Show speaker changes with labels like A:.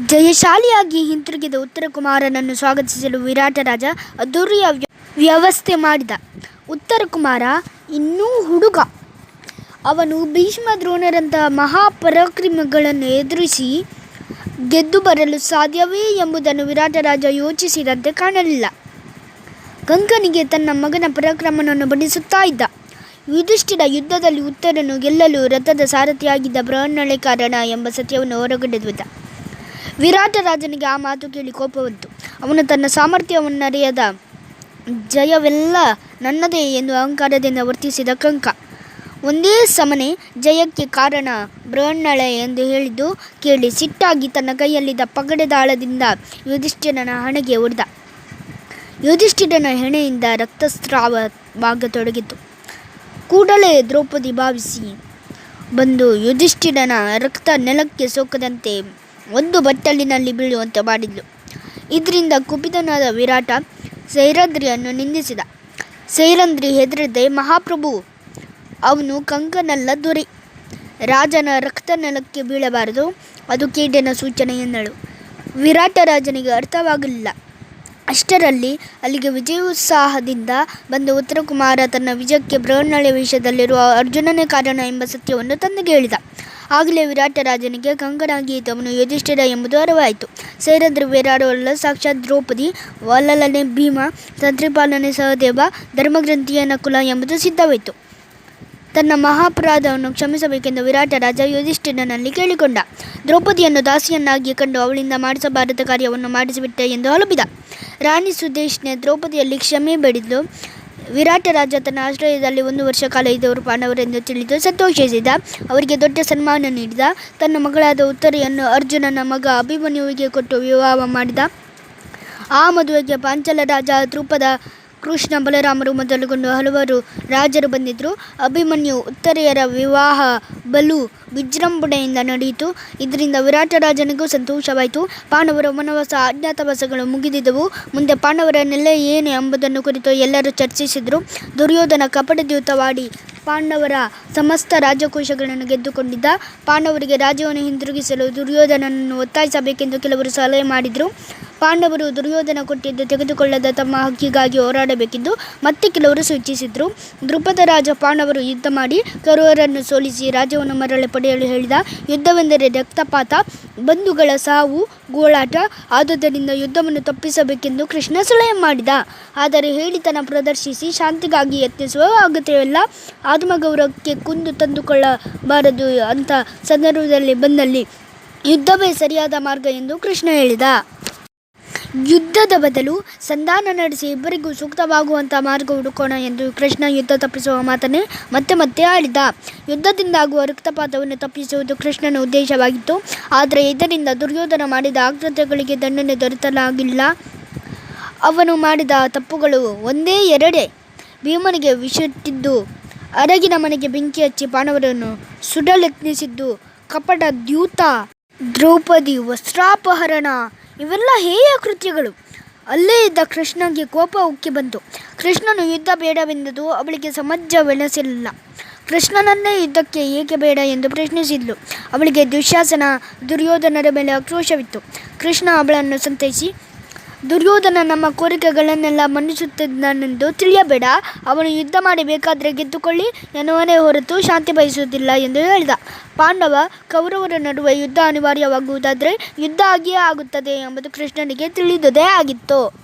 A: ಜಯಶಾಲಿಯಾಗಿ ಹಿಂತಿರುಗಿದ ಉತ್ತರ ಕುಮಾರನನ್ನು ಸ್ವಾಗತಿಸಲು ವಿರಾಟ ರಾಜ ಅದ್ದೂರಿಯ ವ್ಯ- ವ್ಯವಸ್ಥೆ ಮಾಡಿದ. ಉತ್ತರ ಕುಮಾರ ಇನ್ನೂ ಹುಡುಗ. ಅವನು ಭೀಷ್ಮ ದ್ರೋಣರಂತಹ ಮಹಾಪರಾಕ್ರಮಗಳನ್ನು ಎದುರಿಸಿ ಗೆದ್ದು ಬರಲು ಸಾಧ್ಯವೇ ಎಂಬುದನ್ನು ವಿರಾಟ ರಾಜ ಯೋಚಿಸಿದಂತೆ ಕಾಣಲಿಲ್ಲ. ಕಂಕನಿಗೆ ತನ್ನ ಮಗನ ಪರಾಕ್ರಮವನ್ನು ಬಡಿಸುತ್ತಾ ಇದ್ದ. ಯುಧಿಷ್ಠಿರ ಯುದ್ಧದಲ್ಲಿ ಉತ್ತರನ್ನು ಗೆಲ್ಲಲು ರಥದ ಸಾರಥಿಯಾಗಿದ್ದ ಬ್ರಹ್ಮಣಳೆ ಕಾರಣ ಎಂಬ ಸತ್ಯವನ್ನು ಹೊರಗಡೆದ್ವಿದ್ದ ವಿರಾಟ ರಾಜನಿಗೆ ಆ ಮಾತು ಕೇಳಿ ಕೋಪ ಬಂತು. ಅವನು ತನ್ನ ಸಾಮರ್ಥ್ಯವನ್ನರಿಯದ ಜಯವೆಲ್ಲ ನನ್ನದೇ ಎಂದು ಅಹಂಕಾರದಿಂದ ವರ್ತಿಸಿದ ಕಂಕ. ಒಂದೇ ಸಮನೆ ಜಯಕ್ಕೆ ಕಾರಣ ಬ್ರಹ್ಮಳೆ ಎಂದು ಹೇಳಿದ್ದು ಕೇಳಿ ಸಿಟ್ಟಾಗಿ ತನ್ನ ಕೈಯಲ್ಲಿದ್ದ ಪಗಡೆ ದಾಳದಿಂದ ಯುಧಿಷ್ಠಿರನ ಹಣೆಗೆ ಹೊಡೆದ ಯುಧಿಷ್ಠಿರನ ಹೆಣೆಯಿಂದ ರಕ್ತಸ್ರಾವವಾಗತೊಡಗಿತು ಕೂಡಲೇ ದ್ರೌಪದಿ ಭಾವಿಸಿ ಬಂದು ಯುಧಿಷ್ಠಿರನ ರಕ್ತ ನೆಲಕ್ಕೆ ಸೋಕದಂತೆ ಒಂದು ಬಟ್ಟಲಿನಲ್ಲಿ ಬೀಳುವಂತೆ ಮಾಡಿದ್ಲು. ಇದರಿಂದ ಕುಪಿತನಾದ ವಿರಾಟ ಸೈರಾದ್ರಿಯನ್ನು ನಿಂದಿಸಿದ. ಸೈರಂದ್ರಿ ಹೆದರದೆ ಮಹಾಪ್ರಭು, ಅವನು ಕಂಕನಲ್ಲ ದೊರೆ. ರಾಜನ ರಕ್ತ ನೆಲಕ್ಕೆ ಬೀಳಬಾರದು, ಅದು ಕೇಡಿನ ಸೂಚನೆ ಎಂದಳು. ವಿರಾಟ ರಾಜನಿಗೆ ಅರ್ಥವಾಗಲಿಲ್ಲ. ಅಷ್ಟರಲ್ಲಿ ಅಲ್ಲಿಗೆ ವಿಜಯೋತ್ಸಾಹದಿಂದ ಬಂದ ಉತ್ತರಕುಮಾರ ತನ್ನ ವಿಜಯಕ್ಕೆ ಬೃಹನ್ನಳೆ ವಿಷಯದಲ್ಲಿರುವ ಅರ್ಜುನನೇ ಕಾರಣ ಎಂಬ ಸತ್ಯವನ್ನು ತಂದು ಹೇಳಿದ. ಆಗಲೇ ವಿರಾಟ ರಾಜನಿಗೆ ಕಂಕನಾಗೀತವನು ಯುಧಿಷ್ಠಿರ ಎಂಬುದು ಅರಿವಾಯಿತು. ಸೇರ ಬೇರಾಡವಲ್ಲ ಸಾಕ್ಷಾತ್ ದ್ರೌಪದಿ, ವಲ್ಲಲನೆ ಭೀಮ, ತಂತ್ರಿಪಾಲನೆ ಸಹದೇವ, ಧರ್ಮಗ್ರಂಥಿಯ ನಕುಲ ಎಂಬುದು ಸಿದ್ಧವಾಯಿತು. ತನ್ನ ಮಹಾಪರಾಧವನ್ನು ಕ್ಷಮಿಸಬೇಕೆಂದು ವಿರಾಟ ರಾಜ ಯುಧಿಷ್ಠಿರನಲ್ಲಿ ಕೇಳಿಕೊಂಡ. ದ್ರೌಪದಿಯನ್ನು ದಾಸಿಯನ್ನಾಗಿ ಕಂಡು ಅವಳಿಂದ ಮಾಡಿಸಬಾರದ ಕಾರ್ಯವನ್ನು ಮಾಡಿಸಿಬಿಟ್ಟೆ ಎಂದು ಹಲುಬಿದ ರಾಣಿ ಸುದೇಶ್ನೆ ದ್ರೌಪದಿಯಲ್ಲಿ ಕ್ಷಮೆ ಬೇಡಿದ್ಲು ವಿರಾಟ ರಾಜ ತನ್ನ ಆಶ್ರಯದಲ್ಲಿ ಒಂದು ವರ್ಷ ಕಾಲ ಇದ್ದವರು ಪಾಂಡವರೆಂದು ತಿಳಿದು ಸಂತೋಷಿಸಿದ. ಅವರಿಗೆ ದೊಡ್ಡ ಸನ್ಮಾನ ನೀಡಿದ. ತನ್ನ ಮಗಳಾದ ಉತ್ತರೆಯನ್ನು ಅರ್ಜುನನ ಮಗ ಅಭಿಮನ್ಯುವಿಗೆ ಕೊಟ್ಟು ವಿವಾಹ ಮಾಡಿದ. ಆ ಮದುವೆಗೆ ಪಾಂಚಲ ರಾಜ ದ್ರುಪದ ಕೃಷ್ಣ ಬಲರಾಮರು ಮೊದಲುಗೊಂಡು ಹಲವಾರು ರಾಜರು ಬಂದಿದ್ದರು ಅಭಿಮನ್ಯು ಉತ್ತರೆಯರ ವಿವಾಹ ಬಲು ವಿಜೃಂಭಣೆಯಿಂದ ನಡೆಯಿತು. ಇದರಿಂದ ವಿರಾಟ ರಾಜನಿಗೂ ಸಂತೋಷವಾಯಿತು. ಪಾಂಡವರ ವನವಾಸ ಅಜ್ಞಾತವಾಸಗಳು ಮುಗಿದಿದ್ದವು. ಮುಂದೆ ಪಾಂಡವರ ನೆಲೆ ಏನು ಎಂಬುದನ್ನು ಕುರಿತು ಎಲ್ಲರೂ ಚರ್ಚಿಸಿದರು. ದುರ್ಯೋಧನ ಕಪಟದ್ಯೂತವಾಡಿ ಪಾಂಡವರ ಸಮಸ್ತ ರಾಜಕೋಶಗಳನ್ನು ಗೆದ್ದುಕೊಂಡಿದ್ದ. ಪಾಂಡವರಿಗೆ ರಾಜ್ಯವನ್ನು ಹಿಂದಿರುಗಿಸಲು ದುರ್ಯೋಧನನನ್ನು ಒತ್ತಾಯಿಸಬೇಕೆಂದು ಕೆಲವರು ಸಲಹೆ ಮಾಡಿದರು. ಪಾಂಡವರು ದುರ್ಯೋಧನ ಕೊಟ್ಟಿದ್ದು ತೆಗೆದುಕೊಳ್ಳದ ತಮ್ಮ ಹಕ್ಕಿಗಾಗಿ ಹೋರಾಡಬೇಕೆಂದು ಮತ್ತೆ ಕೆಲವರು ಸೂಚಿಸಿದರು. ದೃಪದ ರಾಜ ಪಾಂಡವರು ಯುದ್ಧ ಮಾಡಿ ಕರುವರನ್ನು ಸೋಲಿಸಿ ರಾಜ್ಯವನ್ನು ಮರಳಿ ಪಡೆಯಲು ಹೇಳಿದ ಯುದ್ಧವೆಂದರೆ ರಕ್ತಪಾತ, ಬಂಧುಗಳ ಸಾವು, ಗೋಳಾಟ, ಆದುದರಿಂದ ಯುದ್ಧವನ್ನು ತಪ್ಪಿಸಬೇಕೆಂದು ಕೃಷ್ಣ ಸಲಹೆ ಮಾಡಿದ. ಆದರೆ ಹೇಳಿತನ ಪ್ರದರ್ಶಿಸಿ ಶಾಂತಿಗಾಗಿ ಯತ್ನಿಸುವ ಅಗತ್ಯವಿಲ್ಲ. ಆತ್ಮಗೌರವಕ್ಕೆ ಕುಂದು ತಂದುಕೊಳ್ಳಬಾರದು ಅಂತ ಸಂದರ್ಭದಲ್ಲಿ ಬಂದಲ್ಲಿ ಯುದ್ಧವೇ ಸರಿಯಾದ ಮಾರ್ಗ ಎಂದು ಕೃಷ್ಣ ಹೇಳಿದ. ಯುದ್ಧದ ಬದಲು ಸಂಧಾನ ನಡೆಸಿ ಇಬ್ಬರಿಗೂ ಸೂಕ್ತವಾಗುವಂಥ ಮಾರ್ಗ ಹುಡುಕೋಣ ಎಂದು ಕೃಷ್ಣ ಯುದ್ಧ ತಪ್ಪಿಸುವ ಮಾತನ್ನೇ ಮತ್ತೆ ಮತ್ತೆ ಆಡಿದ ಯುದ್ಧದಿಂದಾಗುವ ರಕ್ತಪಾತವನ್ನು ತಪ್ಪಿಸುವುದು ಕೃಷ್ಣನ ಉದ್ದೇಶವಾಗಿತ್ತು. ಆದರೆ ಇದರಿಂದ ದುರ್ಯೋಧನ ಮಾಡಿದ ಆಕೃತ್ಯಗಳಿಗೆ ದಂಡನೆ ದೊರೆತಲಾಗಿಲ್ಲ. ಅವನು ಮಾಡಿದ ತಪ್ಪುಗಳು ಒಂದೇ ಎರಡೇ. ಭೀಮನಿಗೆ ವಿಷಿಟ್ಟಿದ್ದು, ಅರಗಿನ ಮನೆಗೆ ಬೆಂಕಿ ಹಚ್ಚಿ ಬಾಣವರನ್ನು ಸುಡಲೆತ್ನಿಸಿದ್ದು ಕಪಟ ದ್ಯೂತ ದ್ರೌಪದಿ ವಸ್ತ್ರಾಪಹರಣ ಇವೆಲ್ಲ ಹೇಯ ಕೃತ್ಯಗಳು. ಅಲ್ಲೇ ಇದ್ದ ಕೃಷ್ಣನಿಗೆ ಕೋಪ ಉಕ್ಕಿ ಬಂತು. ಕೃಷ್ಣನು ಯುದ್ಧ ಬೇಡವೆಂದದು ಅವಳಿಗೆ ಸಮಂಜಸವೆನಿಸಲಿಲ್ಲ ಕೃಷ್ಣನನ್ನೇ ಯುದ್ಧಕ್ಕೆ ಏಕೆ ಬೇಡ ಎಂದು ಪ್ರಶ್ನಿಸಿದ್ಲು. ಅವಳಿಗೆ ದುಶ್ಯಾಸನ, ದುರ್ಯೋಧನರ ಮೇಲೆ ಆಕ್ರೋಶವಿತ್ತು. ಕೃಷ್ಣ ಅವಳನ್ನು ಸಂತೈಸಿ ದುರ್ಯೋಧನ ನಮ್ಮ ಕೋರಿಕೆಗಳನ್ನೆಲ್ಲ ಮನ್ನಿಸುತ್ತಿದ್ದಾನೆಂದು ತಿಳಿಯಬೇಡ. ಅವನು ಯುದ್ಧ ಮಾಡಿ ಬೇಕಾದರೆ ಗೆದ್ದುಕೊಳ್ಳಿ. ಎನ್ನುವನೇ ಹೊರತು ಶಾಂತಿ ಬಯಸುವುದಿಲ್ಲ ಎಂದು ಹೇಳಿದ. ಪಾಂಡವ, ಕೌರವರ ನಡುವೆ ಯುದ್ಧ ಅನಿವಾರ್ಯವಾಗುವುದಾದರೆ ಯುದ್ಧ ಆಗಿಯೇ ಆಗುತ್ತದೆ ಎಂಬುದು ಕೃಷ್ಣನಿಗೆ ತಿಳಿದುದೇ ಆಗಿತ್ತು.